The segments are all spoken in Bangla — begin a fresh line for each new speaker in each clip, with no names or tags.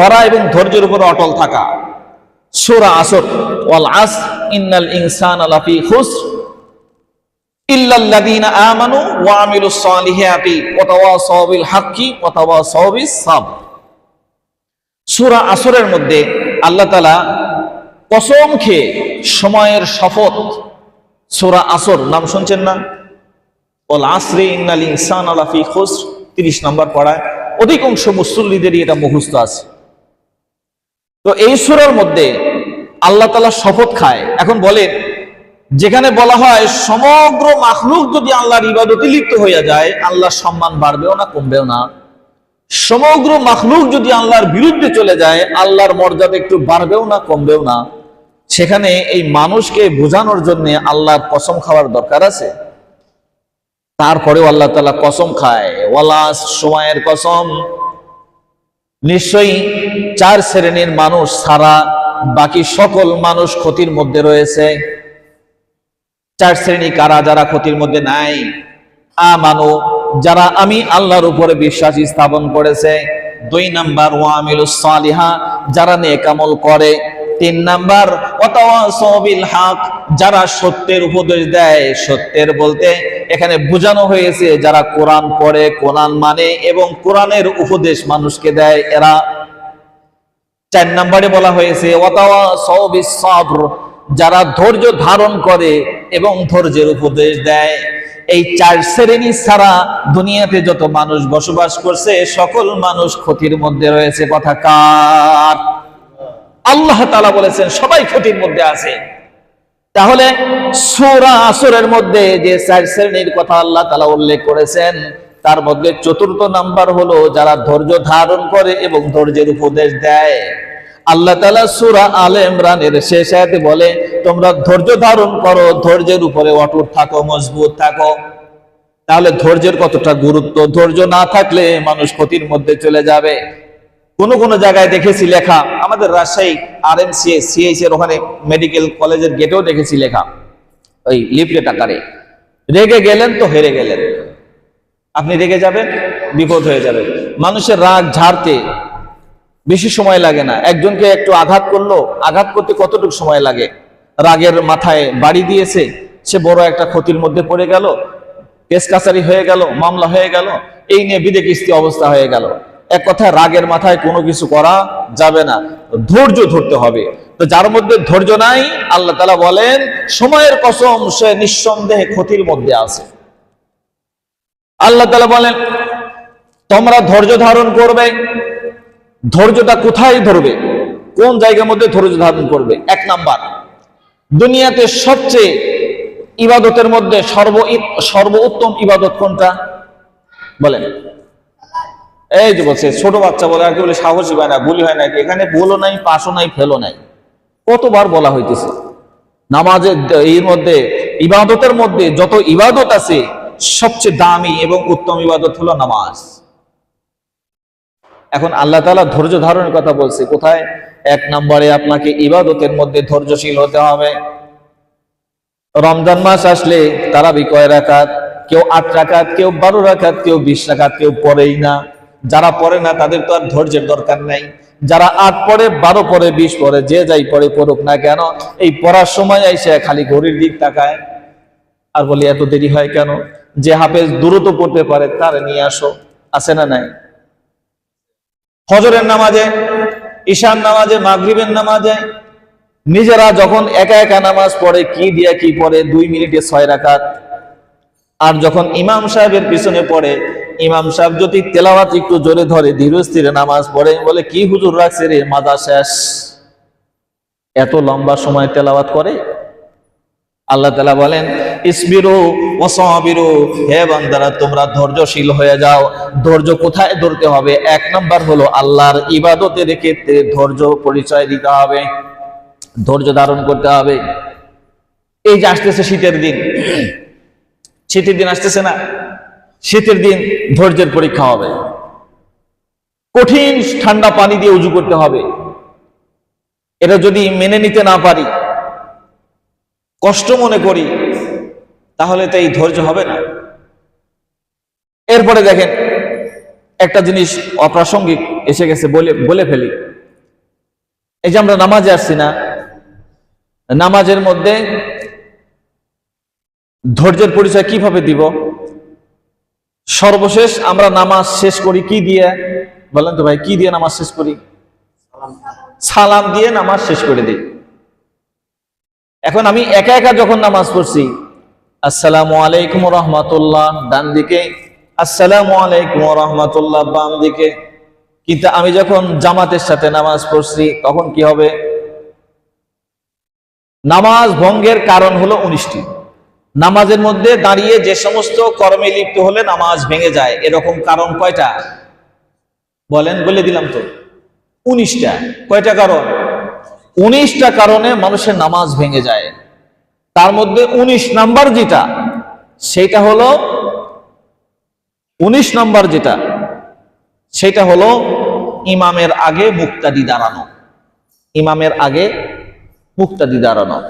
ধরা এবং ধৈর্যের উপর অটল থাকা। সূরা আসর, ওয়াল আস, ইন্নাল ইনসানা লাফি খুসর। ইল্লাল্লাযীনা আমানু ওয়া আমিলুস সালিহাতি ওয়া তাওয়াসাউ বিল হাক্কি ওয়া তাওয়াসাউ বিস সাবর। সূরা আসরের মধ্যে আল্লাহ তাআলা কসম খেয়ে সময়ের শপথ সূরা আসর, নাম শুনছেন না? ওল আসরে ইন্নাল ইনসান আলাফি খুসর 30 নম্বর পড়ায়। অধিকাংশ মুসল্লিদেরই এটা মুখস্থ আছে। তো এই সূরার মধ্যে আল্লাহ তাআলা শপথ খায়। এখন বলেন, যেখানে বলা হয়, সমগ্র মাখলুক যদি আল্লাহর ইবাদতে লিপ্ত হইয়া যায়, আল্লাহর সম্মান বাড়বেও না, কমবেও না। সমগ্র মাখলুক যদি আল্লাহর বিরুদ্ধে চলে যায়, আল্লাহর মর্যাদা একটু বাড়বেও না, কমবেও না। সেখানে এই মানুষকে বোঝানোর জন্য আল্লাহর কসম খাওয়ার দরকার আছে। তারপরেও আল্লাহ তালা কসম খায়। ওয়ালাস, সময়ের কসম। নিশ্চয়ই চার শ্রেণির মানুষ ছাড়া বাকি সকল মানুষ ক্ষতির মধ্যে রয়েছে। চার শ্রেণি কারা যারা ক্ষতির মধ্যে নাই? আমানো, যারা আমি আল্লাহর উপরে বিশ্বাস স্থাপন করেছে। দুই নাম্বার ওয়ামিলুস সালিহা, যারা নেকামল করে। তিন নাম্বার অতাওয়াসবিল হক, যারা সত্যের উপদেশ দেয়। সত্যের বলতে এখানে বোঝানো হয়েছে যারা কোরআন পড়ে, কোরআন মানে এবং কোরআনের উপদেশ মানুষকে দেয়, এরা চার নম্বরে বলা হয়েছে যারা ধৈর্য ধারণ করে এবং ধৈর্যের উপদেশ দেয়। এই চার শ্রেণি ছাড়া দুনিয়াতে যত মানুষ বসবাস করছে, সকল মানুষ ক্ষতির মধ্যে রয়েছে। কথা কার? আল্লাহ তালা বলেছেন, সবাই ক্ষতির মধ্যে আছে। তাহলে সূরা আসরের মধ্যে যে চার শ্রেণির কথা আল্লাহ তালা উল্লেখ করেছেন, তার মধ্যে চতুর্থ নাম্বার হলো যারা ধৈর্য ধারণ করে এবং ধৈর্যের উপদেশ দেয়। আল্লাহ তাআলা সূরা আলে ইমরানের শেষ আয়াতে বলে, তোমরা ধৈর্য ধারণ করো, ধৈর্যের উপরে অটুট থাকো, মজবুত থাকো। তাহলে ধৈর্যের কতটা গুরুত্ব? ধৈর্য না থাকলে মানুষ ক্ষতির মধ্যে চলে যাবে। কোন কোন জায়গায় দেখেছি লেখা। আমাদের Rajshahi R M C CH এর ওখানে মেডিকেল কলেজের গেটেও দেখেছি লেখা। ওই লিফলেট আকারে। রেগে গেলেন তো হেরে গেলেন। আপনি রেগে যাবেন, বিপদ হয়ে যাবে। মানুষের রাগ ঝাড়তে বেশি সময় লাগে না। একজনকে একটু আঘাত করল, আঘাত করতে কতটুকু সময় লাগে? রাগের মাথায় বাড়ি দিয়েছে, সে বড় একটা ক্ষতির মধ্যে পড়ে গেল, কেস কাছারি হয়ে গেল, মামলা হয়ে গেল, এই নিয়ে বিদে কিস্তি অবস্থা হয়ে গেল। এক কথায় রাগের মাথায় কোনো কিছু করা যাবে না। ধৈর্য ধরতে হবে। তো যার মধ্যে ধৈর্য নাই, আল্লাহ তালা বলেন, সময়ের কসম সে নিঃসন্দেহে ক্ষতির মধ্যে আছে। আল্লাহ তালা বলেন, তোমরা ধৈর্য ধারণ করবে। ধৈর্যটা কোথায় ধরবে? কোন জায়গার মধ্যে ধৈর্য ধারণ করবে? এক নাম্বার, দুনিয়াতে সবচেয়ে ইবাদতের মধ্যে সর্ব সর্বোত্তম ইবাদত কোনটা? বলেন। এই যে বলছে, ছোট বাচ্চা বলে আর কি বলে সাহসী হয় না ভুলি হয় না এখানে বলো নাই পাশও নাই, ফেলো নাই। কতবার বলা হইতেছে? নামাজের এর মধ্যে, ইবাদতের মধ্যে যত ইবাদত আছে, সবচেয়ে দামি এবং উত্তম ইবাদত হলো নামাজ। এখন আল্লাহ তালা ধৈর্য ধারণের কথা বলছে, কোথায়? এক নম্বরে আপনাকে ইবাদতের মধ্যে ধৈর্যশীল হতে হবে। রমজান মাস আসলে তারা বিকয় রাখাত কেউ আট রাখাত কেউ বারো রাখাত কেউ বিশ রাখাত কেউ পড়েই না। যারা পড়ে না, তাদের তো আর ধৈর্যের দরকার নাই। যারা আট পড়ে, বারো পড়ে, বিশ পড়ে, যে যাই পড়ে পড়ুক না কেন, এই পড়ার সময় আইসে খালি ঘড়ির দিক তাকায়। আর বলি, এত দেরি হয় কেন? যে হাফেজ দ্রুত পড়তে পারে, তার নিয়ে আসো। আছে না নাই? ফজরের নামাজে ঈশান নামাজে, মাগরিবের নামাজে, নিজেরা যখন একা একা নামাজ পড়ে, কি দিয়া কি পড়ে, দুই মিনিটে ছয় রাখাত আর যখন ইমাম সাহেবের পিছনে পড়ে ইমাম সাহেব যদি তেলাওয়াত একটু জোরে ধরে ধীর স্থিরে নামাজ পড়ে, বলে, কি হুজুর রাখছে রে মাজা শেষ। এত লম্বা সময় তেলাওয়াত করে? আল্লাহ তালা বলেন, ইসবিরু ওসাবিরু হে বান্দারা, তোমরা ধৈর্যশীল হয়ে যাও। ধৈর্য কোথায় ধরতে হবে? এক নাম্বার হলো আল্লাহর ইবাদতের ক্ষেত্রে ধৈর্য পরিচয় দিতে হবে। ধৈর্য ধারণ করতে হবে। এই যে আসতেছে শীতের দিন। শীতের দিন আসতেছে না? শীতের দিন ধৈর্যের পরীক্ষা হবে। কঠিন ঠান্ডা পানি দিয়ে উজু করতে হবে। এটা যদি মেনে নিতে না পারি, কষ্ট মনে করি, তাহলে তো এই ধৈর্য হবে না। এরপরে দেখেন, একটা জিনিস অপ্রাসঙ্গিক এসে গেছে বলে বলে ফেলি। এই যে আমরা নামাজে আসছি না, নামাজের মধ্যে ধৈর্যের পরিচয় কীভাবে দিব? সর্বশেষ আমরা নামাজ শেষ করি কি দিয়ে? বলেন তো ভাই কি দিয়ে নামাজ শেষ করি? সালাম। দিয়ে নামাজ শেষ করে দিই। এখন আমি একা একা যখন নামাজ পড়ছি আসসালামু আলাইকুম রহমতুল্লাহ ডান দিকে। আসসালামু আলাইকুম রহমতুল্লাহ বাম দিকে। কিন্তু আমি যখন জামাতের সাথে নামাজ পড়ছি তখন কি হবে? নামাজ ভঙ্গের কারণ হলো উনিশটি। নামাজের মধ্যে দাঁড়িয়ে যে সমস্ত কর্মে লিপ্ত হলে নামাজ ভেঙে যায়। এরকম কারণ কয়টা? বলেন, বলে দিলাম তো। উনিশটা। কয়টা কারণ? উনিশটা কারণে মানুষের নামাজ ভেঙে যায়। তার মধ্যে উনিশ নাম্বার যেটা, সেটা হলো, উনিশ নাম্বার যেটা, সেটা হলো ইমামের আগে মুক্তাদি দাঁড়ানো। ইমামের আগে মুক্তাদি দাঁড়ানো।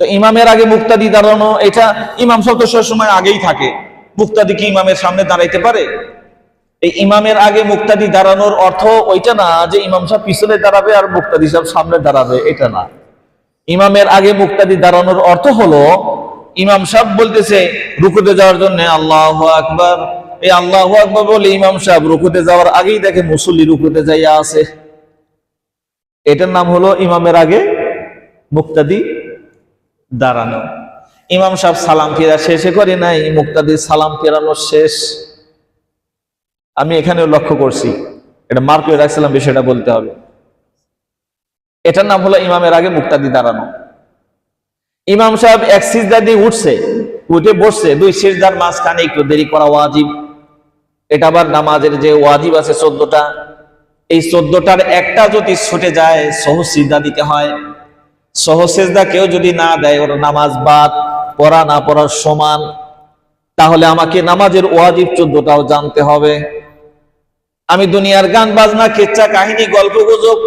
তো ইমামের আগে মুক্তাদি দাঁড়ানো, এটা ইমাম সব তো সময় আগেই থাকে। মুক্তাদি কি ইমামের সামনে দাঁড়াইতে পারে? এই ইমামের আগে মুক্তাদি দাঁড়ানোর অর্থ ওইটা না যে ইমাম সাহেব পিছনে দাঁড়াবে আর মুক্তাদি সাহেব সামনে দাঁড়াবে, এটা না। ইমামের আগে মুক্তাদি দাঁড়ানোর অর্থ হলো, ইমাম সাহেব বলতেছে, রুকুতে যাওয়ার জন্য আল্লাহ আকবার। এই আল্লাহ আকবার বলে ইমাম সাহেব রুকুতে যাওয়ার আগেই দেখে মুসল্লি রুকুতে যাইয়া আছে। এটার নাম হলো ইমামের আগে মুক্তাদি দাঁড়ানো। ইমাম সাহেব সালাম ফেরা শেষে করে নাই, মুক্তাদির সালাম ফেরানো শেষ। আমি এখানেও লক্ষ্য করছি, এটা মার্ক করে রাখছিলাম, বিষয়টা বলতে হবে। এটার নাম হলো ইমামের আগে মুক্তাদি দাঁড়ানো। ইমাম সাহেব এক সিজদা দিয়ে উঠছে, উঠে বসছে, দুই সিজদার মাঝখানে একটু দেরি করা ওয়াজিব। এটা আবার নামাজের যে ওয়াজিব আছে চোদ্দটা, এই চোদ্দটার একটা যদি ছুটে যায় সহজ সিজদা দিতে হয়। সহজ সিজদা কেউ যদি না দেয়, ওর নামাজ বাদ, পড়া না পড়ার সমান, তাহলে আমাকে নামাজের ওয়াজিব চোদ্দটাও জানতে হবে। আমি দুনিয়ার গান বাজনা কেচ্চা কাহিনী, গল্প গুজব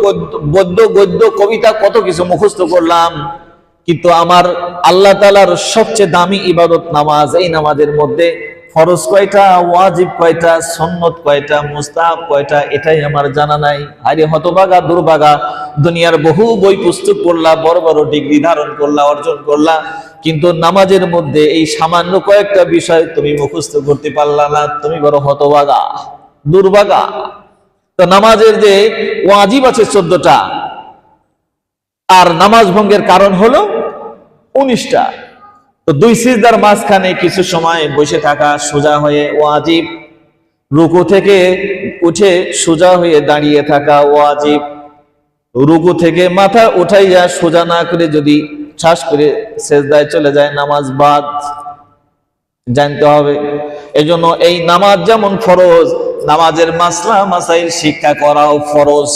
বদ্য, গদ্য, কবিতা কত কিছু মুখস্থ করলাম, কিন্তু আমার আল্লাহ তালার সবচেয়ে দামি ইবাদত নামাজ, এই নামাজের মধ্যে ফরজ কয়টা, ওয়াজিব কয়টা, সন্নত কয়টা, মুস্তাহাব কয়টা, এটাই আমার জানা নাই। আরে হতবাগা দুর্বাগা দুনিয়ার বহু বই পুস্তক পড়লা, বড় বড় ডিগ্রি ধারণ করলা, অর্জন করলা, কিন্তু নামাজের মধ্যে এই সামান্য কয়েকটা বিষয় তুমি মুখস্থ করতে পারলা না, তুমি বড় হতবাগা দুর্বাগা তো নামাজের যে ওয়াজিব আছে চোদ্দটা, আর নামাজ ভঙ্গের কারণ হলো উনিশটা। তো দুই সিজদার মাঝখানে কিছু সময় বসে থাকা সোজা হয়ে ওয়াজিব রুকু থেকে উঠে সোজা হয়ে দাঁড়িয়ে থাকা ওয়াজিব রুকু থেকে মাথা উঠাইয়া সোজা না করে যদি শ্বাস করে সেজদায় চলে যায় নামাজ বাদ, জানতে হবে। এজন্য এই নামাজ যেমন ফরজ, নামাজের মাসলা মাসাইল শিক্ষা করাও ফরজ।